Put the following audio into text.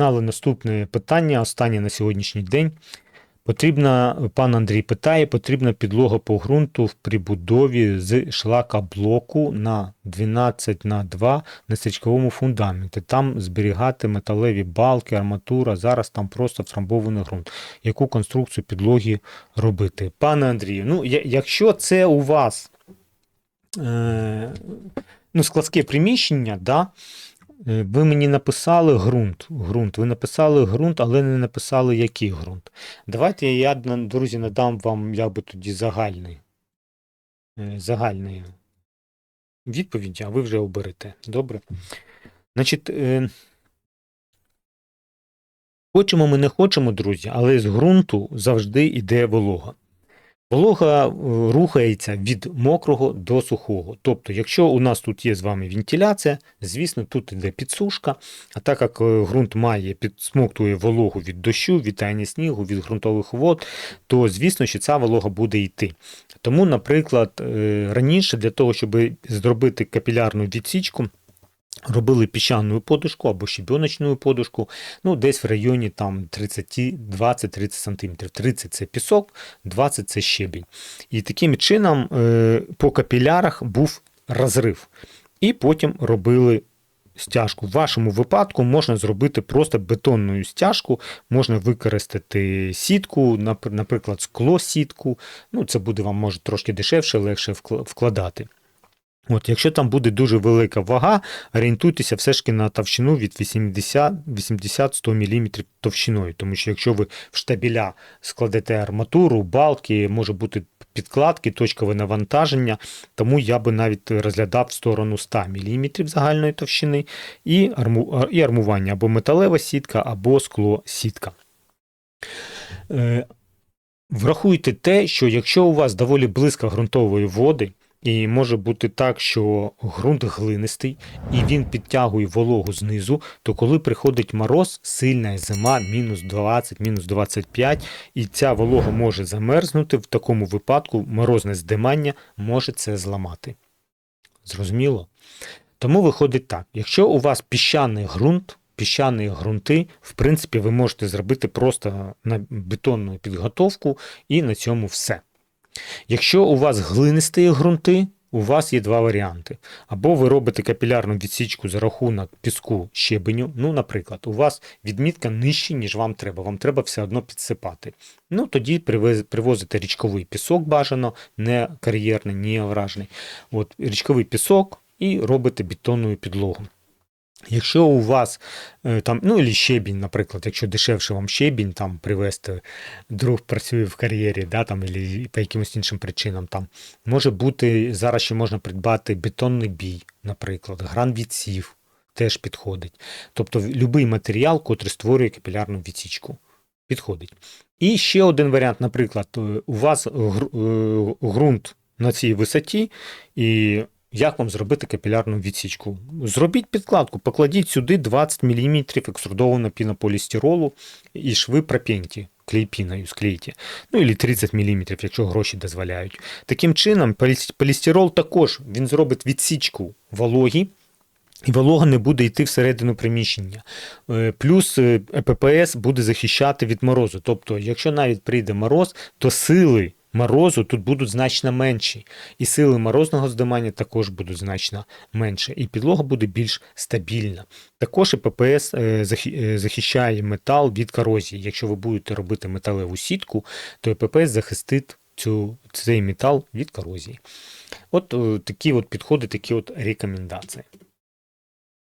Погнали наступне питання, останнє на сьогоднішній день. Потрібна, пан Андрій питає, потрібна підлога по ґрунту в прибудові з шлакоблоку на 12 на 2 на стрічковому фундаменті. Там зберігати металеві балки, арматура. Зараз там просто втрамбований ґрунт. Яку конструкцію підлоги робити? Пане Андрію, ну якщо це у вас е, ну, складське приміщення, да, Ви мені написали ґрунт. ґрунт. Ви написали ґрунт, але не написали, який ґрунт. Давайте я, друзі, надам вам якби тоді загальний, е, загальний відповідь, а ви вже оберете. Добре? Значить, е, хочемо ми не хочемо, друзі, але з ґрунту завжди йде волога. Волога е, рухається від мокрого до сухого. Тобто, якщо у нас тут є з вами вентиляція, звісно, тут йде підсушка, а так як е, ґрунт має підсмоктує вологу від дощу, від таяния снігу, від ґрунтових вод, то звісно, що ця волога буде йти. Тому, наприклад, е, раніше для того, щоб зробити капілярну відсічку, робили піщану подушку або щебіночну подушку, ну десь в районі там 30, 20-30 см. 30 це пісок, 20 це щебінь. І таким чином е, по капілярах був розрив. І потім робили стяжку. В вашому випадку можна зробити просто бетонну стяжку, можна використати сітку, наприклад, скло-сітку. Ну, це буде вам може трошки дешевше, легше вкладати. От, якщо там буде дуже велика вага, орієнтуйтеся все ж таки на товщину від 80-100 мм товщиною. Тому що якщо ви в штабіля складете арматуру, балки, може бути підкладки, точкове навантаження, тому я би навіть розглядав в сторону 100 мм загальної товщини і, арму, і армування або металева сітка, або скло-сітка. Е, Врахуйте те, що якщо у вас доволі близько ґрунтової води, і може бути так, що ґрунт глинистий і він підтягує вологу знизу, то коли приходить мороз, сильна зима, мінус 20, мінус 25, і ця волога може замерзнути, в такому випадку морозне здимання може це зламати. Зрозуміло? Тому виходить так: якщо у вас піщаний ґрунт, піщані ґрунти, в принципі, ви можете зробити просто на бетонну підготовку і на цьому все. Якщо у вас глинисті ґрунти, у вас є два варіанти. Або ви робите капілярну відсічку за рахунок піску щебеню. Ну, наприклад, у вас відмітка нижче, ніж вам треба. Вам треба все одно підсипати. Ну, тоді привозите річковий пісок бажано, не кар'єрний, не овражний. От, річковий пісок і робите бетонну підлогу. Якщо у вас е, там, ну і щебінь, наприклад, якщо дешевше вам щебінь там привезти, друг працює в кар'єрі, да, там, або по якимось іншим причинам, там, може бути, зараз ще можна придбати бетонний бій, наприклад, гранвідсів теж підходить. Тобто будь-який матеріал, котрий створює капілярну відсічку. Підходить. І ще один варіант, наприклад, е, у вас е, ґрунт на цій висоті, і як вам зробити капілярну відсічку? Зробіть підкладку, покладіть сюди 20 мм екструдованого пінополістиролу і шви пропеньте клейпіною склейте. Ну, і 30 мм, якщо гроші дозволяють. Таким чином, полістирол також він зробить відсічку вологі, і волога не буде йти всередину приміщення. Е, Плюс е, ЕППС буде захищати від морозу. Тобто, якщо навіть прийде мороз, то сили морозу тут будуть значно менші. І сили морозного здимання також будуть значно менше. І підлога буде більш стабільна. Також ЕППС е, захи- е, захищає метал від корозії. Якщо ви будете робити металеву сітку, то ЕППС захистить цю, цей метал від корозії. От е, такі от підходи, такі от рекомендації.